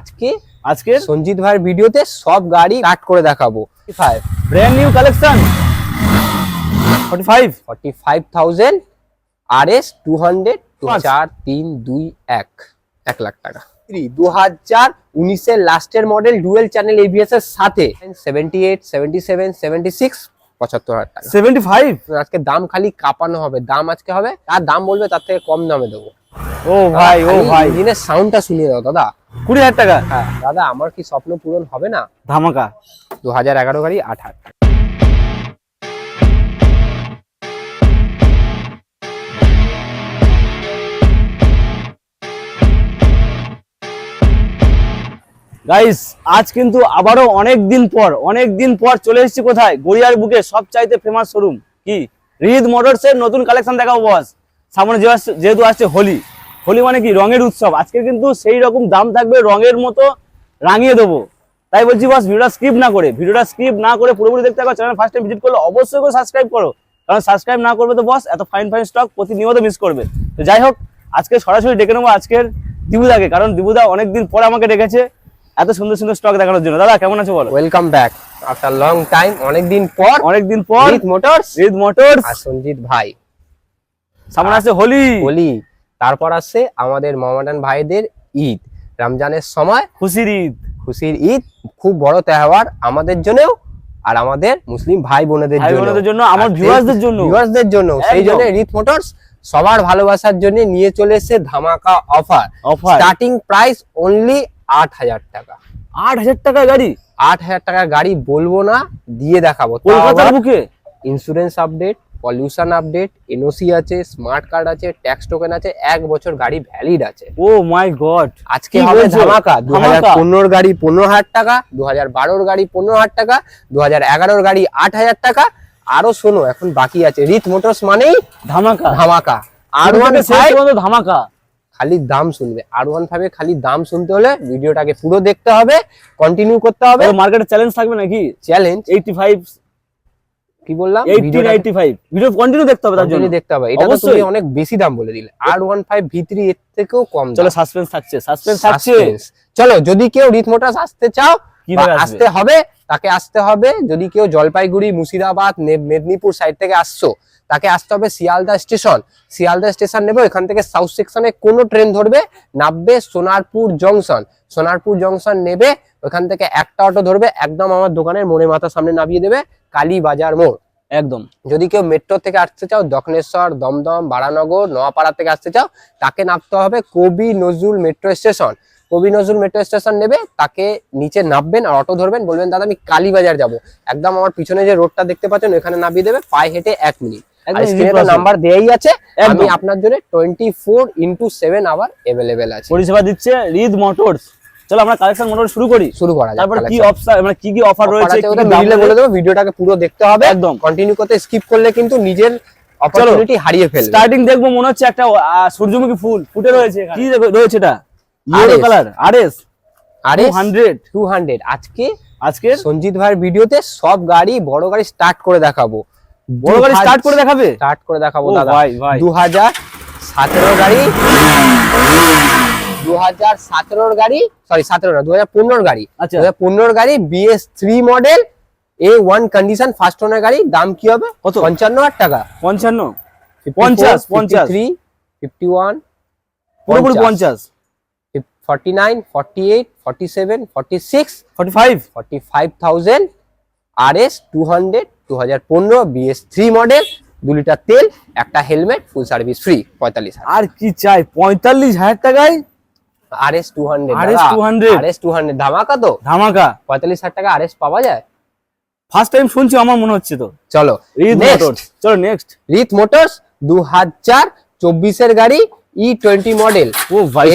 আজকে আজকে সঞ্জিত ভাইয়ের ভিডিওতে সব গাড়ি কাট করে দেখাবো। Five brand new collection 45 forty five thousand R S two hundred চার তিন দুই এক এক লাখ টাকা। দু হাজার উনিশের লাস্টের মডেল ডুয়েল চ্যানেল এবিএস এর সাথে। Seventy eight seventy seven seventy six পঁচাত্তর হাজার টাকা। 75 আজকে দাম খালি কাঁপানো হবে দাম আজকে হবে। আর দাম বলবে তার থেকে কম দামে দেবো। ও ভাই ও ভাই। ইঞ্জিনের সাউন্ডটা শুনিয়ে দাও দাদা। 20000 টাকা? হ্যাঁ দাদা আমার কি স্বপ্ন পূরণ হবে না? ধামাকা। দু হাজার এগারো গাড়ি আট হাজার টাকা। গাইস আজ কিন্তু আবারও অনেক দিন পর অনেক দিন পর চলে এসেছি কোথায়? গড়িয়ার বুকে সব চাইতে ফেমাস শোরুম কি? রিদ মোটরস এর নতুন কালেকশন দেখাবো বস সামনে যেহেতু আসছে হোলি। হোলি মানে কি? রঙের উৎসব। আজকে কিন্তু সেই রকম দাম থাকবে রঙের মতো রাঙিয়ে দেবো। তাই বলছি বস ভিডিওটা স্কিপ না করে ভিডিওটা স্কিপ না করে পুরোপুরি দেখতে থাকো চ্যানেল ফার্স্ট টাইম ভিজিট করলে অবশ্যই করে সাবস্ক্রাইব করো। কারণ সাবস্ক্রাইব না করবে তো বস এত ফাইন ফাইন স্টক প্রতিনিয়ত মিস করবে। তো যাই হোক আজকে সরাসরি ডেকে নেব আজকের দিবুদাকে কারণ দিবুদা অনেকদিন পর আমাকে ডেকেছে এত সুন্দর সুন্দর স্টক দেখানোর জন্য। দাদা কেমন আছো বলো? Welcome back after long time অনেকদিন পর অনেকদিন পর জিৎ মোটরস রিদ মোটরস আর সঞ্জিত ভাই। সামনে আছে হোলি। হোলি। তারপর আসছে আমাদের মহামাডান ভাইদের ঈদ। রমজানের সময় খুশির ঈদ। খুশির ঈদ খুব বড় তেহাওয়ার আমাদের জন্যও আর আমাদের মুসলিম ভাই বোনেদের জন্য আমার ভিউয়ার্সদের জন্য ভিউয়ার্সদের জন্য সেই জন্য রিত মোটরস সবার ভালোবাসার জন্য নিয়ে চলে এসেছে ধামাকা offer offer starting price only আট হাজার টাকা। আট হাজার টাকা গাড়ি? আট হাজার টাকার গাড়ি বলব না দিয়ে দেখাবো। কলকাতার বুকে? Insurance update pollution update NOC আছে স্মার্ট কার্ড আছে ট্যাক্স টোকেন আছে এক বছর গাড়ি ভ্যালিড আছে। Oh my god. আজকে হবে ধামাকা দু হাজার পনেরোর গাড়ি পনেরো হাজার টাকা দু হাজার বারোর গাড়ি পনেরো হাজার টাকা দু হাজার এগারোর গাড়ি আট হাজার টাকা। আরও শোনো এখন বাকি আছে। রিথ মোটরস মানেই ধামাকা। ধামাকা। আর ওয়ান ধামাকা। খালি দাম শুনবে। আর ওয়ান ফাইভে খালি দাম শুনতে হলে ভিডিওটাকে পুরো দেখতে হবে কন্টিনিউ করতে হবে। মার্কেটে চ্যালেঞ্জ থাকবে নাকি? চ্যালেঞ্জ এইটি ফাইভ কি বললাম? ভিডিও কন্টিনিউ দেখতে হবে তার জন্য। দেখতে হবে। এটা তো তুমি অনেক বেশি দাম বলে দিলে। R one five V three এর থেকেও কম চলো সাসপেন্স থাকছে সাসপেন্স থাকছে। চলো যদি কেউ মোটরস আসতে চাও? আসতে হবে তাকে আসতে হবে। যদি কেউ জলপাইগুড়ি মুর্শিদাবাদ মেদিনীপুর সাইড থেকে আসছো তাকে আসতে হবে শিয়ালদা স্টেশন। শিয়ালদা স্টেশন নেবে এখান থেকে সাউথ সেকশনে কোনো ট্রেন ধরবে নামবে সোনারপুর জংশন সোনারপুর জংশন নেবে ওখান থেকে একটা অটো ধরবে একদম আমার দোকানের মোড়ে মাথার সামনে নামিয়ে দেবে কালীবাজার মোড়। একদম। যদি কেউ মেট্রো থেকে আসতে চাও দক্ষিণেশ্বর দমদম বারানগর নোয়াপাড়া থেকে আসতে চাও তাকে নামতে হবে কবি নজরুল মেট্রো স্টেশন কবি নজরুল মেট্রো স্টেশন নেবে তাকে নিচে নামবেন আর অটো ধরবেন বলবেন দাদা আমি কালীবাজার যাব। একদম আমার পিছনে যে রোডটা দেখতে পাচ্ছেন ওখানে নামিয়ে দেবে পায়ে হেঁটে এক মিনিট। নাম্বার দেয়াই আছে আমি আপনার জন্য টোয়েন্টি ফোর ইন্টু সেভেন আবার অ্যাভেলেবেল আছে। পরিষেবা দিচ্ছে রিদ মোটরস। চলো আমরা কালেকশন মোটর শুরু করি। শুরু করা যাক তারপর কি। অফার মানে কি কি অফার রয়েছে কি দাম বলে দেবো ভিডিওটাকে পুরো দেখতে হবে। একদম। কন্টিনিউ করতে স্কিপ করলে কিন্তু নিজের অপরচুনিটি হারিয়ে ফেলবে। স্টার্টিং দেখব মনে হচ্ছে একটা সূর্যমুখী ফুল ফুটে রয়েছে এখানে। কি দেখো- রয়েছে এটা? ইয়েলো কালার আরএস আরে 200 টু হান্ড্রেড আজকে আজকে সঞ্জিত ভাইয়ের ভিডিওতে সব গাড়ি বড় গাড়ি স্টার্ট করে দেখাবো। বড় গাড়ি স্টার্ট করে দেখাবে? স্টার্ট করে দেখাবো দাদা। ভাই, ভাই। দু হাজার সতেরো গাড়ি। দু হাজার সতেরোর গাড়ি সরি সতেরো না দু হাজার পনেরোর গাড়ি। আচ্ছা। দু হাজার পনেরোর গাড়ি BS three model A one condition first owner গাড়ি দাম কি হবে? কত? পঞ্চান্ন হাজার টাকা। পঞ্চান্ন? পঞ্চাশ, পঞ্চাশ। থ্রি ফিফটি ওয়ান পুরোপুরি পঞ্চাশ। Forty nine forty eight forty seven forty six forty five forty five thousand R S two hundred দু হাজার পনেরো বিএস থ্রি মডেল দু লিটার তেল একটা হেলমেট ফুল সার্ভিস ফ্রি পঁয়তাল্লিশ আর কি চাই? পঁয়তাল্লিশ হাজার টাকায় R S two hundred RS 200 R S two hundred ধামাকা তো? ধামাকা। পঁয়তাল্লিশ হাজার টাকা আর এস পাওয়া যায়? ফার্স্ট টাইম শুনছি আমার মনে হচ্ছে তো। চলো Next, মোটরস চলো নেক্সট রিথ মোটরস দু হাজার চব্বিশের গাড়ি ই টোয়েন্টি মডেল ও ভাই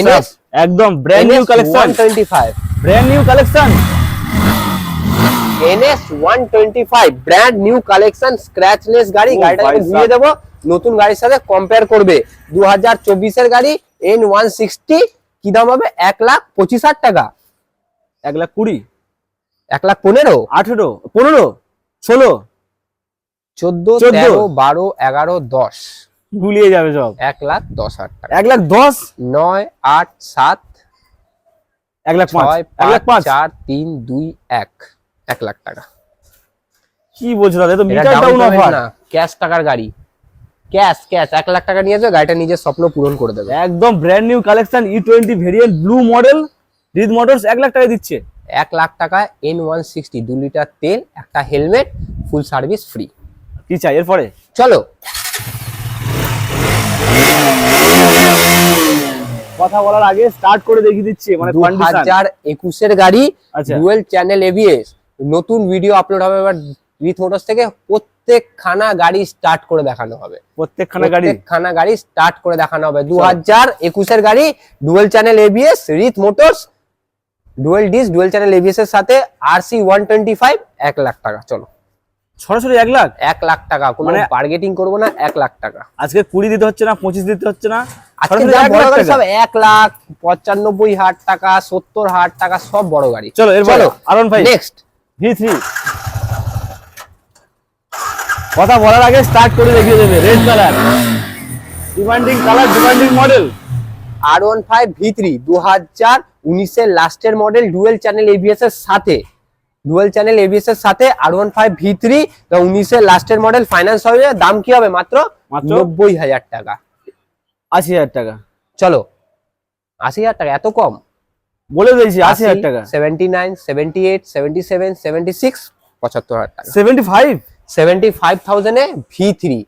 একদম brand new collection twenty five brand new collection NS one twenty five brand new collection scratchless গাড়ি। গাড়িটা আমি ঘুরিয়ে দেবো। নতুন গাড়ির সাথে কম্পেয়ার করবে। দু হাজার চব্বিশের গাড়ি এন ওয়ান সিক্সটি কি দাম হবে? এক লাখ পঁচিশ হাজার টাকা। এক লাখ কুড়ি। এক লাখ পনেরো? আঠেরো। পনেরো? ষোলো? চোদ্দ চোদ্দ। তেরো বারো এগারো দশ। গুলিয়ে যাবে সব। এক লাখ দশ হাজার টাকা। এক লাখ দশ? নয় আট সাত এক লাখ ছয় এক লাখ পাঁচ চার তিন দুই এক। এক লাখ টাকা। কি বলছো দাদা তো মিটার ডাউন অফার না ক্যাশ টাকার গাড়ি। Cash cash. এক লাখ টাকা নিয়ে যাবে গাড়িটা নিজের স্বপ্ন পূরণ করে দেবে। একদম brand new collection E twenty variant blue model Rith motors এক লাখ টাকা দিচ্ছে। এক লাখ টাকা এন ওয়ান সিক্সটি দু লিটার তেল একটা হেলমেট ফুল সার্ভিস ফ্রি কি চাই? এরপরে? চলো। কথা বলার আগে স্টার্ট করে দেখিয়ে দিচ্ছি মানে দু হাজার একুশের গাড়ি। ডুয়েল চ্যানেল এবিএস নতুন ভিডিও আপলোড হবে এবার রিথ মোটরস থেকে প্রত্যেকখানা গাড়ি স্টার্ট করে দেখানো হবে। প্রত্যেকখানা গাড়ি? প্রত্যেকখানা গাড়ি স্টার্ট করে দেখানো হবে। দু হাজার একুশের গাড়ি dual channel ABS Rith motors dual disc dual channel ABS এর সাথে আরসি ওয়ান টোয়েন্টি ফাইভ এক লাখ টাকা। চলো। সরাসরি এক লাখ? এক লাখ টাকা। মানে- বার্গেটিং করব না এক লাখ টাকা। আজকে কুড়ি দিতে হচ্ছে না পঁচিশ দিতে হচ্ছে না? আজকে এক লাখ সব এক লাখ পঁচানব্বই হাজার টাকা সত্তর হাজার টাকা সব বড় গাড়ি। চলো এরপর চলো। আর ভাই। নেক্সট ভি থ্রি কথা বলার আগে স্টার্ট করে দেখিয়ে দেবে red colour demanding colour demanding model R one five V three দু হাজার উনিশের লাস্টের মডেল ডুয়েল চ্যানেল এবিএস এর সাথে। ডুয়েল চ্যানেল এবিএস এর সাথে R one five V three উনিশের লাস্টের মডেল ফাইন্যান্স হবে। দাম কি হবে? মাত্র? নব্বই হাজার টাকা। আশি হাজার টাকা। চলো। আশি হাজার টাকা এত কম? বলে দিয়েছি আশি হাজার টাকা। Seventy nine seventy eight seventy seven seventy six পঁচাত্তর হাজার টাকা। Seventy five seventy five থাউজেন্ডে V three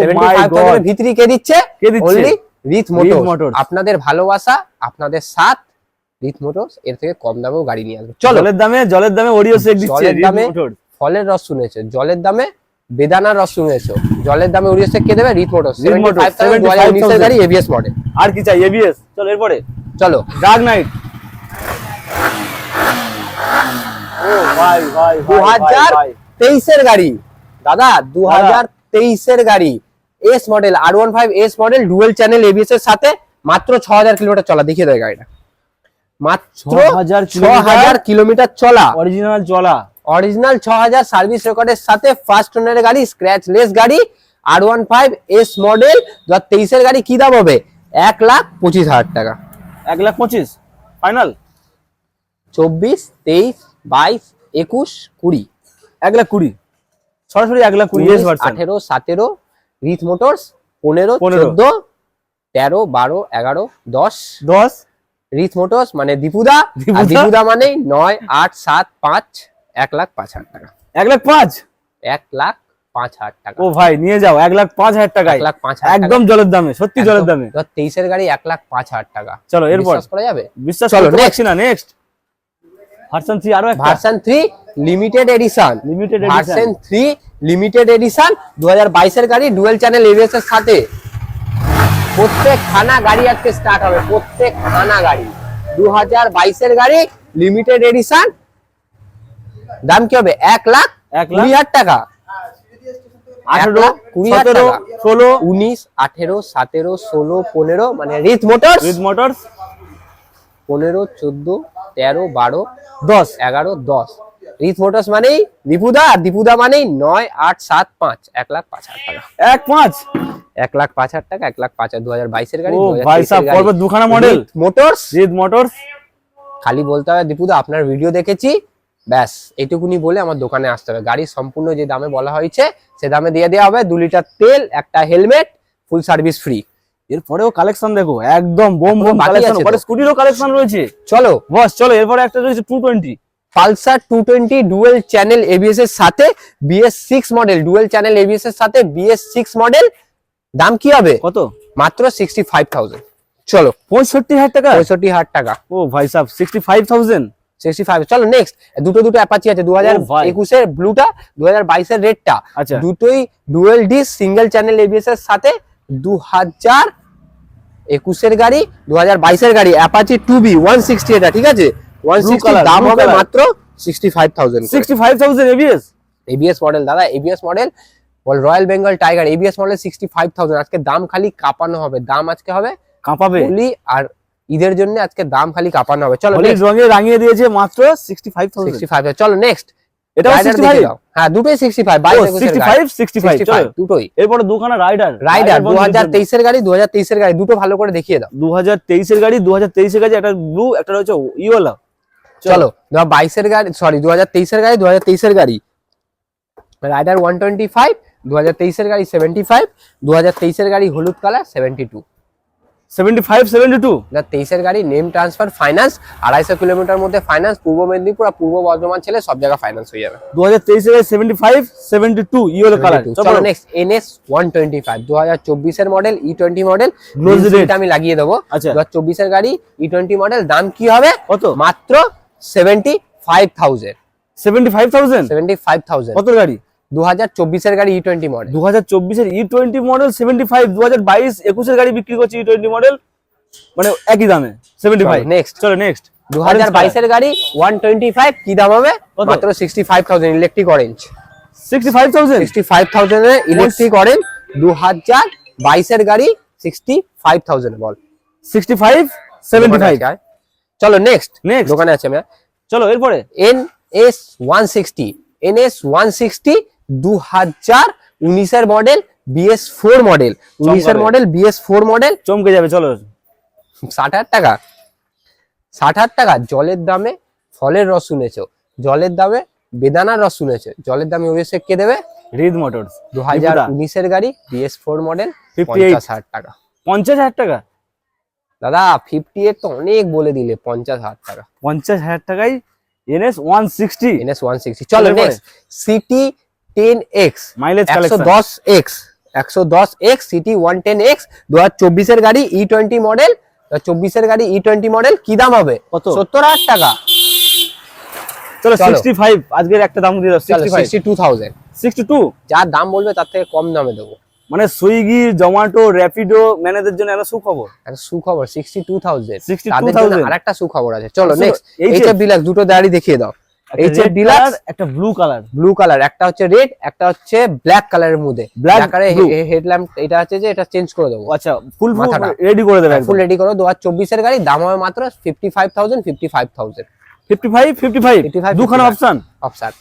seventy five God. V three কে দিচ্ছে? রিথ মোটর আপনাদের ভালোবাসা আপনাদের সাথ রিথ মোটরস এর থেকে কম দামেও গাড়ি নিয়ে আসবে। চলো। জলের দামে জলের দামে ওরিও সেক দিচ্ছে জলের দামে ফলের রস শুনেছো? জলের দামে বেদানার রস শুনেছো? জলের দামে ওরিয়সে কে দেবে রিথ 75,000 গাড়ি 75,000 এবিএস মডেল আর কি চাই? এবিএস চলো এরপরে। চলো। ডার্ক নাইট দু হাজার তেইশের গাড়ি। দাদা দু হাজার তেইশের গাড়ি S model R one five S model dual channel ABS এর সাথে মাত্র ছ হাজার কিলোমিটার চলা। দেখিয়ে দেয় গাড়িটা। মাত্র 6,000 ছ হাজার কিলোমিটার চলা। অরিজিনাল চলা। অরিজিনাল ছ হাজার সার্ভিস রেকর্ডের সাথে ফার্স্ট ওনারের গাড়ি স্ক্র্যাচ লেস গাড়ি R one five S model দু হাজার তেইশের গাড়ি কি দাম হবে? এক লাখ পঁচিশ হাজার টাকা। এক লাখ পঁচিশ। ফাইনাল চব্বিশ তেইশ বাইশ একুশ কুড়ি। এক লাখ কুড়ি। সরাসরি এক লাখ কুড়ি আঠেরো সতেরো রিথ মোটরস পনেরো 15 চোদ্দ তেরো বারো এগারো দশ। দশ। রিথ মোটরস মানে দীপুদা দীপুদা? মানে নয় আট সাত পাঁচ এক লাখ পাঁচ হাজার টাকা। এক লাখ পাঁচ? এক লাখ পাঁচ হাজার টাকা। ও ভাই নিয়ে যাও এক লাখ পাঁচ হাজার টাকা এক লাখ পাঁচ হাজার একদম জলের দামে সত্যি জলের দামে। তেইশের গাড়ি এক লাখ পাঁচ হাজার টাকা। চলো এরপর। করা যাবে? বিশ্বাস করতে পারছি না নেক্সট ভার্সন থ্রি আরও একটা। Version three limited edition limited version three limited edition দু হাজার বাইশের গাড়ি ডুয়েল চ্যানেল এবিএস এর সাথে। প্রত্যেক খানা গাড়ি আজকে স্টার্ট হবে। প্রত্যেক খানা গাড়ি। দু হাজার বাইশের গাড়ি লিমিটেড এডিশন দাম কি হবে? এক লাখ এক লাখ? কুড়ি হাজার টাকা। আঠারো লাখ কুড়ি হাজার সতেরো টাকা। ষোলো। উনিশ আঠেরো সতেরো ষোলো পনেরো মানে রিথ মোটরস রিদ মোটরস পনেরো চোদ্দ তেরো বারো দশ এগারো দশ। রিথ মোটরস মানেই দীপুদা আর দীপুদা মানেই নয় আট সাত পাঁচ। এক লাখ পাঁচ হাজার টাকা। এক পাঁচ? এক লাখ পাঁচ হাজার টাকা এক লাখ পাঁচ হাজার। দু হাজার বাইশের গাড়ি দুখানা মডেল মোটরস? রিদ মোটরস? খালি বলতে হবে দীপুদা আপনার ভিডিও দেখেছি? ব্যাস এটুকুনি বলে আমার দোকানে আসতে হবে। গাড়ি সম্পূর্ণ যে দামে বলা হয়েছে সে দামে দিয়ে দেওয়া হবে দু লিটার তেল একটা হেলমেট ফুল সার্ভিস ফ্রি এরপরেও কালেকশন দেখো একদম বোম বোম কালেকশন। ওপরে স্কুটিরও কালেকশন রয়েছে। চলো। বস চলো এরপরে একটা রয়েছে two twenty Pulsar two twenty dual channel ABS এর সাথে BS six model dual channel ABS এর সাথে বিএস সিক্স মডেল দাম কি হবে? কত? মাত্র সিক্সটি ফাইভ থাউজেন্ড চলো। পঁয়ষট্টি হাজার টাকা? পঁয়ষট্টি হাজার টাকা। ও ভাই সাহেব sixty five thousand sixty five চলো নেক্সট দুটো দুটো অ্যাপাচি আছে দু হাজার একুশের ব্লুটা দু হাজার বাইশের রেডটা আচ্ছা। দুটোই dual disc single channel ABS এর সাথে দু হাজার একুশের গাড়ি দু হাজার বাইশের গাড়ি Apache two V one sixty এটা ঠিক আছে? ওয়ান সিক্সটি দাম হবে মাত্র sixty five thousand sixty five thousand ABS ABS model দাদা এবিএস মডেল বল royal Bengal tiger ABS model sixty five thousand আজকে দাম খালি কাঁপানো হবে দাম আজকে হবে কাঁপাবে? আর ঈদের জন্য আজকে দাম খালি কাঁপানো হবে। চলো রঙে রাঙিয়ে দিয়েছে মাত্র সিক্সটি ফাইভ সিক্সটি ফাইভ চলো নেক্সট সিক্সটি হ্যাঁ দুটোই এরপরে দুখানা রাইডার তেইশের গাড়ি গাড়ি দুটো ভালো করে দেখিয়ে দাও। গাড়ি গাড়ি একটা ব্লু একটা রয়েছে ইওলা চলো। গাড়ি সরি গাড়ি গাড়ি। রাইডার ওয়ান টোয়েন্টি ফাইভ দু তেইশের গাড়ি সেভেন্টি ফাইভ দু তেইশের গাড়ি হলুদ colour seventy two seventy five seventy two দু তেইশের গাড়ি নেম ট্রান্সফার ফাইন্যান্স আড়াইশো কিলোমিটার মধ্যে ফাইন্যান্স পূর্ব মেদিনীপুর আর পূর্ব বর্ধমান ছেলে সব জায়গায় ফাইন্যান্স হয়ে যাবে। দু হাজার তেইশে seventy five seventy two yellow colour 22 চলো। নেক্সট টোয়েন্টি ফাইভ দু চব্বিশের model E twenty model Glossy red। আমি লাগিয়ে দেবো। আচ্ছা। দু হাজার চব্বিশের গাড়ি ই টোয়েন্টি মডেল দাম কি হবে? কত? মাত্র seventy five thousand seventy five thousand seventy five thousand কত গাড়ি? দু হাজার চব্বিশের গাড়ি ই টোয়েন্টি মডেল দু হাজার চব্বিশের E twenty model seventy five দু হাজার বাইশ একুশের গাড়ি বিক্রি করছে ই টোয়েন্টি মডেল মানে একই দামে সেভেন্টি ফাইভ নেক্সট চলো নেক্সট দু হাজার বাইশের গাড়ি ওয়ান টোয়েন্টি ফাইভ কি দাম হবে? মাত্র sixty five thousand electric orange sixty five thousand sixty five থাউজেন্ডের electric orange দু হাজার বাইশের গাড়ি সিক্সটি ফাইভ থাউজেন্ড বল সিক্সটি ফাইভ সেভেন্টি ফাইভ। চলো নেক্সট Next. দোকানে আছে আমি চলো এরপরে? N S one sixty N S one sixty দু হাজার উনিশের মডেল বিএস ফোর মডেল উনিশের। মডেল বিএস ফোর মডেল চমকে যাবে চলো। ষাট হাজার টাকা। ষাট হাজার টাকা জলের দামে ফলের রস শুনেছো? জলের দামে বেদানার রস শুনেছো? জলের দামে অভিষেক কে দেবে? রিদ মোটরস দু হাজার উনিশের গাড়ি বিএস ফোর মডেল 58 পঞ্চাশ হাজার টাকা। পঞ্চাশ হাজার টাকা? দাদা ফিফটি এইট তো অনেক বলে দিলে পঞ্চাশ হাজার টাকা। পঞ্চাশ হাজার টাকায় NS one sixty NS one sixty চলো next CT ten X mileage একশো দশ এক্স একশো দশ X CT one ten X দু হাজার চব্বিশের গাড়ি ই টোয়েন্টি মডেল চব্বিশের গাড়ি ই টোয়েন্টি মডেল কি দাম হবে? কত? সত্তর হাজার টাকা। চলো। সিক্সটি ফাইভ আজকের একটা দাম দিয়ে দাও sixty two thousand sixty two যা দাম বলবে তার থেকে কম দামে দেবো। মানে সুইগি জোমাটো র্যাপিডো ম্যানেজের জন্য একটা সুখবর? একটা সুখবর সিক্সটি টু থাউজেন্ড 62,000 তাদের জন্য আরেকটা সুখবর আছে। চলো নেক্সট HF এইচ ডিলাক্স দুটো দাঁড়ি দেখিয়ে দাও। এইচ এফ ডিলাক্স একটা ব্লু কালার ব্লু কালার একটা হচ্ছে রেড একটা হচ্ছে ব্ল্যাক কালারের মধ্যে। Black colour. হেডল্যাম্প এটা আছে যে এটা চেঞ্জ করে দেবো। আচ্ছা ফুল। রেডি করে দেবে ফুল রেডি করো। দু হাজার চব্বিশের গাড়ি দাম হবে মাত্র fifty five thousand fifty five thousand fifty five fifty five 55, দুখানা 55 অপশন অপশন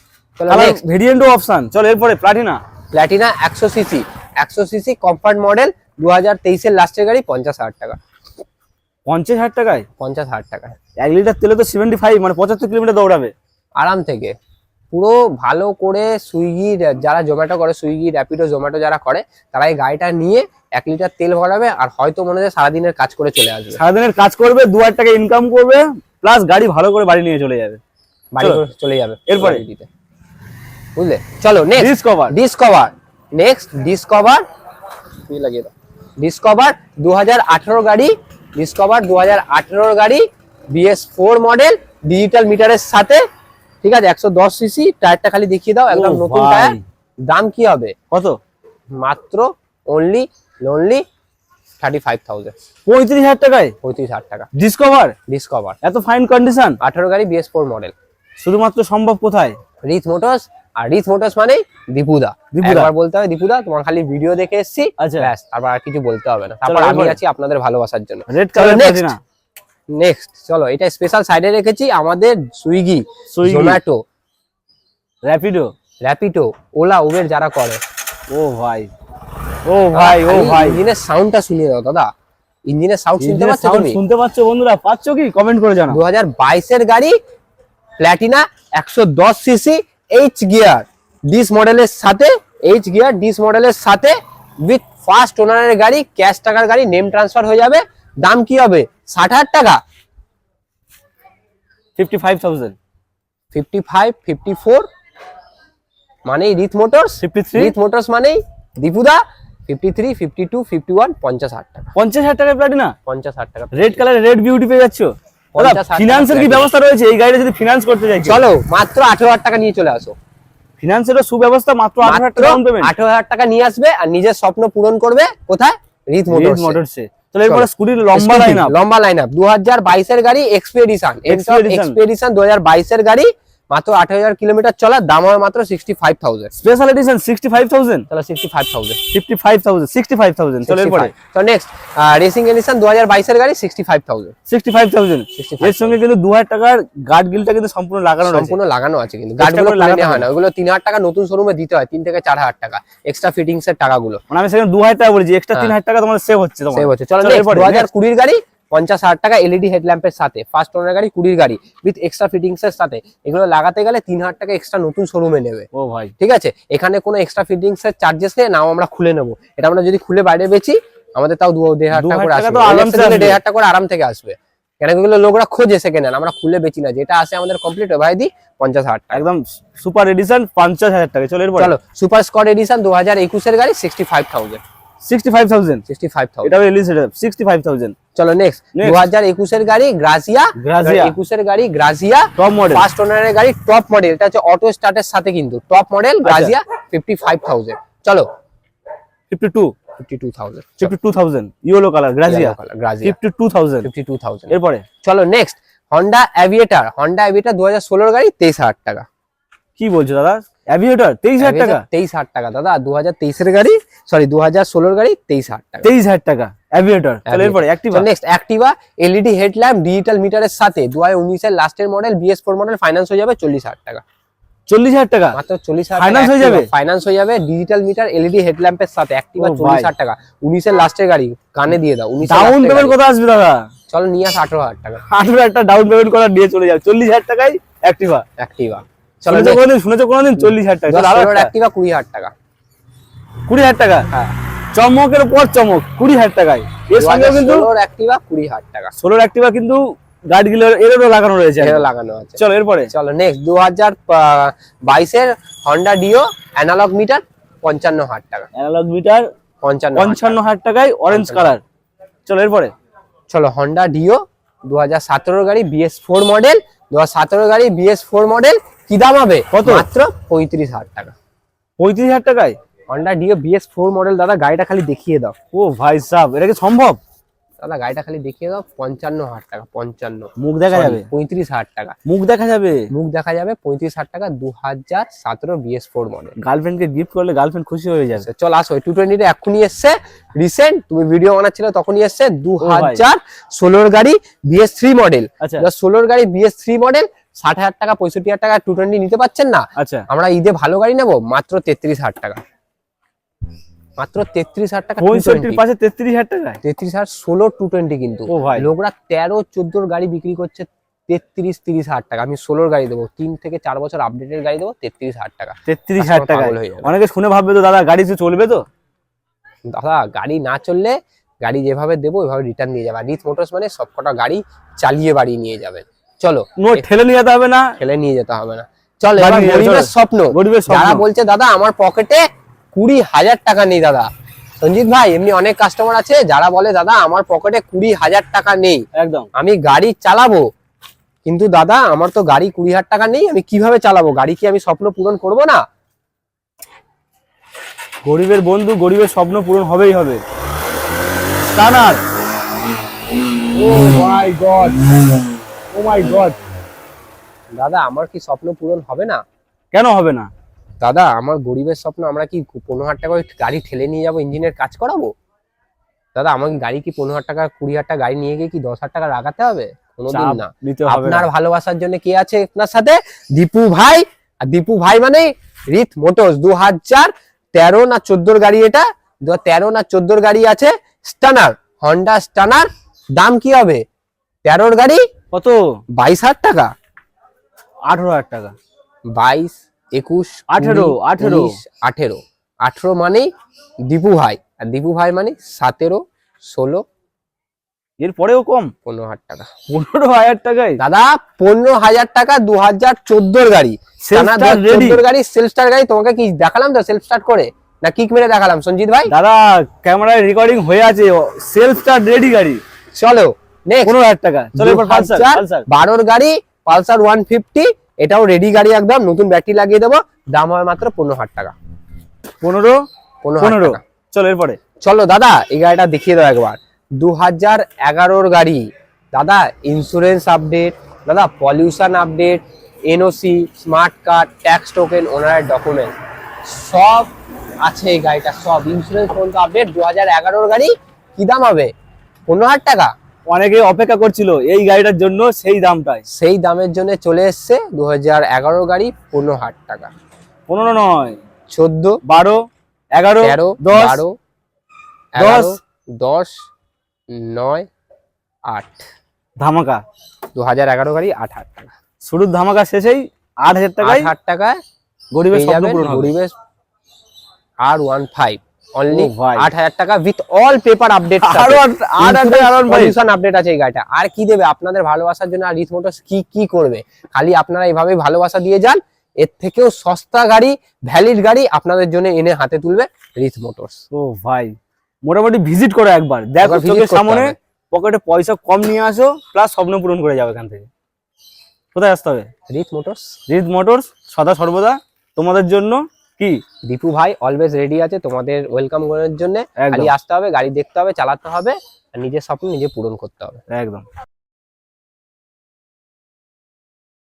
ভেরিয়েন্টও অপশন চলো এরপরে প্লাটিনা প্ল্যাটিনা একশো সিসি একশো সিসি কম্পার্ট মডেল দু হাজার তেইশের লাস্টের গাড়ি পঞ্চাশ হাজার টাকা। পঞ্চাশ হাজার টাকায়? পঞ্চাশ হাজার টাকা এক লিটার তেলে তো সেভেন্টি ফাইভ মানে পঁচাত্তর কিলোমিটার দৌড়াবে। আরাম থেকে। পুরো ভালো করে সুইগি যারা জোম্যাটো করে সুইগি র্যাপিডো জোম্যাটো যারা করে তারা এই গাড়িটা নিয়ে এক লিটার তেল ভরাবে আর হয়তো মনে হয় সারাদিনের কাজ করে চলে আসবে। সারাদিনের কাজ করবে দু হাজার টাকা ইনকাম করবে প্লাস গাড়ি ভালো করে বাড়ি নিয়ে চলে যাবে। বাড়ি করে চলে যাবে। এরপরে? বুঝলে? চলো next Discover Discover next Discover লাগিয়ে দাও। ডিসকভার দু হাজার আঠেরো গাড়ি ডিসকভার দু হাজার গাড়ি বিএস ফোর মডেল ডিজিটাল মিটারের সাথে ঠিক আছে? একশো দশ সিসি টায়ারটা খালি দেখিয়ে দাও একদম নতুন টায়ার দাম কি হবে? কত? মাত্র only only thirty five thousand পঁয়ত্রিশ হাজার টাকায়? পঁয়ত্রিশ হাজার টাকা। ডিসকভার ডিসকভার এত ফাইন কন্ডিশন আঠেরো গাড়ি বিএস ফোর মডেল শুধুমাত্র সম্ভব কোথায়? রিথ মোটরস আর রিথ মোটরস মানে দীপুদা দীপুদা। একবার বলতে হবে দীপুদা তোমার খালি ভিডিও দেখে এসেছি। আচ্ছা। ব্যাস তারপর আর কিছু বলতে হবে না। তারপর আমি আছি আপনাদের ভালোবাসার জন্য। রেড কালার নেক্সট চলো এটা স্পেশাল সাইডে রেখেছি আমাদের সুইগি। জোম্যাটো র্যাপিডো র্যাপিডো ওলা উবের যারা করে। ও ভাই ও ভাই ও ভাই। ইঞ্জিনের সাউন্ডটা শুনিয়ে দাও দাদা। ইঞ্জিনের সাউন্ড শুনতে পাচ্ছ তুমি? শুনতে পাচ্ছ বন্ধুরা পাচ্ছ কি? কমেন্ট করে জানাও। দু হাজার বাইশের গাড়ি প্ল্যাটিনা একশো দশ সিসি এইচ গিয়ার ডিস মডেলের সাথে এইচ গিয়ার ডিস মডেলের সাথে উইথ ফার্স্ট ওনারের গাড়ি ক্যাশ টাকার গাড়ি নেম ট্রান্সফার হয়ে যাবে। দাম কি হবে? ষাট হাজার টাকা। Fifty five thousand fifty five fifty four মানেই রিথ মোটরস ফিফটি থ্রি রিথ মোটরস মানেই দীপুদা fifty three fifty two fifty one পঞ্চাশ হাজার টাকা। পঞ্চাশ হাজার টাকায় প্লাটিনা পঞ্চাশ হাজার টাকা রেড কালার রেড বিউটি পেয়ে যাচ্ছ? ফিনান্সের কি ব্যবস্থা রয়েছে? এই গাড়িটা যদি ফিনান্স করতে চাই চলো মাত্র আঠেরো হাজার টাকা নিয়ে চলে আসো। ফিনান্সেরও সুব্যবস্থা মাত্র আঠেরো হাজার টাকা নিয়ে আসবে আর নিজের স্বপ্ন পূরণ করবে কোথায়? রিথ মোটরস মোটরসে এরপরে স্কুটির লম্বা লাইন আপ লম্বা লাইন আপ দু হাজার বাইশের গাড়ি এক্সপেডিশন। এক্সপেডিশন দু হাজার বাইশের গাড়ি মাত্র আঠারো হাজার কিলোমিটার চলা দাম হবে মাত্র sixty five thousand special edition sixty five thousand চলো sixty five thousand fifty five thousand sixty five thousand চলো এরপরে তো নেক্সট রেসিং এডিশন দু হাজার বাইশের গাড়ি sixty five thousand sixty five thousand 65,000 এর সঙ্গে কিন্তু দু হাজার টাকার গার্ড গিলটা কিন্তু সম্পূর্ণ লাগানো সম্পূর্ণ লাগানো আছে কিন্তু। লাগাতে নেওয়া হয় না। ওগুলো তিন হাজার টাকা নতুন শোরুমে দিতে হয় তিন থেকে চার হাজার টাকা। এক্সট্রা ফিটিংস এর টাকাগুলো। মানে আমি সেখানে দু হাজার টাকা বলেছি এক্সট্রা হ্যাঁ। তিন হাজার টাকা তোমাদের সেভ হচ্ছে তোমার। বছর চলো চলো দু হাজার কুড়ির গাড়ি পঞ্চাশ হাজার টাকা এলইডি হেডল্যাম্পের সাথে ফার্স্ট ওনার গাড়ি কুড়ির গাড়ি উইথ এক্সট্রা ফিটিংস এর সাথে। এগুলো লাগাতে গেলে তিন হাজার টাকা এক্সট্রা নতুন শোরুমে নেবে। ও ভাই। ঠিক আছে? এখানে কোনো এক্সট্রা ফিটিংস এর চার্জেস নেই নাও আমরা খুলে নেব। এটা আমরা যদি খুলে বাইরে বেচি আমাদের তাও দু দেড় হাজার টাকা করে টাকা আসবে। দেড় হাজার টাকা করে আরাম থেকে আসবে। কেন এগুলো লোকরা খোঁজে সেকেন্ড হ্যান্ড আমরা খুলে বেচি না। যেটা আসে আমাদের কমপ্লিট ভাই দি পঞ্চাশ হাজার টাকা। একদম সুপার এডিশন পঞ্চাশ হাজার টাকা। চলো এরপর। চলো সুপার স্কট এডিশন দু হাজার একুশের গাড়ি সিক্সটি ফাইভ থাউজেন্ড এটা থাউজেন্ড চলো নেক্সট Next. দু হাজার গাড়ি গাড়ি টপ মডেল ফার্স্ট ওনারের গাড়ি টপ মডেল এটা হচ্ছে অটো স্টার্টের সাথে কিন্তু। টপ মডেল চলো। Fifty two fifty two thousand fifty two thousand yellow colour এরপরে? চলো next Honda Aviator Honda Aviator ষোলোর গাড়ি তেইশ হাজার টাকা। কি বলছো দাদা? অ্যাভিয়েটর তেইশ হাজার টাকা? তেইশ হাজার টাকা। দাদা দু হাজার তেইশের গাড়ি সরি দু হাজার ষোলোর গাড়ি তেইশ হাজার টাকা। তেইশ হাজার টাকা। অ্যাভিয়েটর। এরপরে Activa next Activa LED headlamp digital মিটারের সাথে দু হাজার উনিশের লাস্টের model BS four model finance হয়ে যাবে চল্লিশ হাজার টাকা। চল্লিশ হাজার টাকা? মাত্র চল্লিশ হাজার Finance হয়ে যাবে? ফাইন্যান্স হয়ে যাবে ডিজিটাল মিটার এলইডি হেডল্যাম্পের সাথে অ্যাক্টিভা ও চল্লিশ। হাজার টাকা। উনিশের লাস্টের গাড়ি কানে দিয়ে দাও উনিশ ডাউন পেমেন্ট কত আসবে দাদা। চলো নিয়ে আস আঠারো হাজার টাকা। আঠেরো একটা ডাউন পেমেন্ট করা দিয়ে চলে যাবে। চল্লিশ হাজার টাকায় অ্যাক্টিভা অ্যাক্টিভা চলো শুনেছো কোনোদিন? শুনেছো কোনোদিন? চল্লিশ হাজার টাকা। অ্যাক্টিভা কুড়ি হাজার টাকা। কুড়ি হাজার টাকা? হ্যাঁ। চমকের পর চমক কুড়ি হাজার টাকায়। এর সঙ্গে কিন্তু ষোলোর অ্যাক্টিভা কুড়ি হাজার টাকা। অ্যাক্টিভা কিন্তু গাড়িগুলো এরও লাগানো রয়েছে লাগানো আছে। চলো এরপরে। চলো নেক্সট দু হাজার বাইশের হন্ডা ডিও অ্যানালগ মিটার পঞ্চান্ন হাজার টাকা। অ্যানালগ মিটার পঞ্চান্ন পঞ্চান্ন হাজার টাকায় অরেঞ্জ কালার চলো এরপরে। চলো হন্ডা ডিও দু হাজার সতেরোর গাড়ি বিএস ফোর মডেল দু হাজার সতেরো গাড়ি বিএস ফোর মডেল কি দাম হবে? কত? মাত্র পঁয়ত্রিশ হাজার টাকা। পঁয়ত্রিশ হাজার টাকায়? Honda Dio BS four model দাদা গাড়িটা খালি দেখিয়ে দাও। ও ভাই সাহ এটা কি সম্ভব? দাদা গাড়িটা খালি দেখিয়ে দাও পঞ্চান্ন হাজার টাকা পঞ্চান্ন। মুখ দেখা যাবে? পঁয়ত্রিশ হাজার টাকা। মুখ দেখা যাবে? মুখ দেখা যাবে পঁয়ত্রিশ হাজার টাকা দু হাজার সতেরো বিএস ফোর মডেল। গার্লফ্রেন্ডকে গিফট করলে গার্লফ্রেন্ড খুশি হয়ে যাবে। চল আসো টু টোয়েন্টিটা এক্ষুনি এসছে। রিসেন্ট তুমি ভিডিও বানাচ্ছিলে তখনই এসছে। দু হাজার ষোলোর গাড়ি বিএস থ্রি মডেল। আচ্ছা। ষোলোর গাড়ি বিএস থ্রি মডেল ষাট হাজার টাকা পঁয়ষট্টি হাজার টাকা টু টোয়েন্টি নিতে পারছেন না? আচ্ছা। আমরা ঈদে ভালো গাড়ি নেব মাত্র তেত্রিশ হাজার টাকা। মাত্র তেত্রিশ হাজার টাকা পাশে তেত্রিশ হাজার টাকায়? তেত্রিশ হাজার ষোলো টু টোয়েন্টি কিন্তু। লোকরা তেরো চোদ্দোর গাড়ি বিক্রি করছে তেত্রিশ তিরিশ হাজার টাকা। আমি ষোলোর গাড়ি দেবো তিন থেকে চার বছর আপডেটের গাড়ি দেবো তেত্রিশ হাজার টাকা। তেত্রিশ হাজার যাবে। অনেকে শুনে ভাববে তো দাদা গাড়ি তো চলবে তো? দাদা গাড়ি না চললে গাড়ি যেভাবে দেবো ওইভাবে রিটার্ন দিয়ে যাবে। আর রিচ মোটরস মানে সবকটা গাড়ি চালিয়ে বাড়ি নিয়ে যাবেন চলো। ঠেলে নিয়ে যেতে হবে না। ফেলে নিয়ে যেতে হবে না। চলো গরিবের স্বপ্ন। গরিবের। যারা বলছে দাদা আমার পকেটে কুড়ি হাজার টাকা নেই দাদা। সঞ্জিত ভাই এমনি অনেক কাস্টমার আছে যারা বলে দাদা আমার পকেটে কুড়ি হাজার টাকা নেই। একদম। আমি গাড়ি চালাবো। কিন্তু দাদা আমার তো গাড়ি কুড়ি হাজার টাকা নেই আমি কীভাবে চালাবো? গাড়ি কি আমি স্বপ্ন পূরণ করব না? গরিবের বন্ধু গরিবের স্বপ্ন পূরণ হবেই হবে। ও my god. O my god দাদা আমার কি স্বপ্ন পূরণ হবে না? কেন হবে না? দাদা আমার গরিবের স্বপ্ন আমরা কি পনেরো হাজার টাকা গাড়ি ঠেলে নিয়ে যাব ইঞ্জিনের কাজ করাবো? দাদা আমাকে গাড়ি কি পনেরো হাজার টাকা কুড়ি হাজার টাকা গাড়ি নিয়ে গিয়ে কি দশ হাজার টাকা লাগাতে হবে? কোনোদিন না। আপনার ভালোবাসার জন্য কে আছে আপনার সাথে? দীপু ভাই। আর দীপু ভাই মানে রিত মোটরস। দু হাজার তেরো না চোদ্দোর গাড়ি এটা? দু তেরো না চোদ্দোর গাড়ি আছে স্টানার হন্ডা স্টানার। দাম কি হবে? তেরোর গাড়ি? কত? বাইশ হাজার টাকা। আঠারো হাজার টাকা। বাইশ একুশ আঠেরো, আঠেরো। আঠেরো। আঠেরো মানেই দীপু ভাই আর দীপু ভাই মানে সতেরো ষোলো এর পরেও কম? পনেরো হাজার টাকা। পনেরো হাজার টাকায়? দাদা পনেরো হাজার টাকা দু হাজার চোদ্দোর গাড়ি? 2014 গাড়ি সেলফ স্টার্ট গাড়ি তোমাকে কি দেখালাম তো? সেলফ স্টার্ট করে? না কিক মেরে দেখালাম? সঞ্জিত ভাই? দাদা ক্যামেরায় রেকর্ডিং হয়ে আছে। সেলফ স্টার্ট রেডি গাড়ি। চলো। পনেরো হাজার টাকা। চলো এবার পালসার বারোর গাড়ি পালসার ওয়ান ফিফটি এটাও রেডি গাড়ি একদম নতুন ব্যাটারি লাগিয়ে দেবো। দাম হবে মাত্র পনেরো হাজার টাকা। পনেরো? পনেরো। চলো এরপরে। চলো দাদা এই গাড়িটা দেখিয়ে দাও একবার। দু হাজার এগারোর গাড়ি। দাদা ইন্স্যুরেন্স আপডেট দাদা pollution update NOC smart card tax token ওনারের document সব আছে এই গাড়িটা সব। ইন্স্যুরেন্স পর্যন্ত আপডেট দু হাজার এগারোর গাড়ি কি দাম হবে? পনেরো হাজার টাকা। অনেকে অপেক্ষা করছিল এই গাড়িটার জন্য সেই দামটাই। সেই দামের জন্য চলে এসছে দু গাড়ি পনেরো হাজার টাকা। পনেরো নয় চোদ্দ বারো এগারো তেরো দশ বারো দশ, দশ নয় আট। ধামাকা। দু হাজার এগারো গাড়ি আট হাজার টাকা। শুরুর ধামাকা শেষেই আট হাজার টাকা আট হাজার টাকায় গরিবের গরিবেশ আর ওয়ান ফাইভ। অনলি ও ভাই। আট হাজার টাকা উইথ অল পেপার আপডেট আরও আট- আট হাজার আরও ভাই। পলিউশন আপডেট আছে এই গাড়িটা। আর কি দেবে? আপনাদের ভালোবাসার জন্য আর রিথ মোটরস কি কি করবে? খালি আপনারা এইভাবে ভালোবাসা দিয়ে যান। এর থেকেও সস্তা গাড়ি ভ্যালিড গাড়ি আপনাদের জন্য এনে হাতে তুলবে রিথ মোটরস ও ভাই। মোটামুটি ভিজিট করো একবার। দেখো চোখের সামনে পকেটে পয়সা কম নিয়ে আসো প্লাস স্বপ্ন পূরণ করে যাও এখান থেকে। কোথায় আসতে হবে? রিথ মোটরস রিদ মোটরস সদা সর্বদা তোমাদের জন্য কি? দীপু ভাই অলওয়েজ রেডি আছে তোমাদের ওয়েলকাম করার জন্য। খালি আসতে হবে গাড়ি দেখতে হবে চালাতে হবে আর নিজের স্বপ্ন নিজে পূরণ করতে হবে। একদম।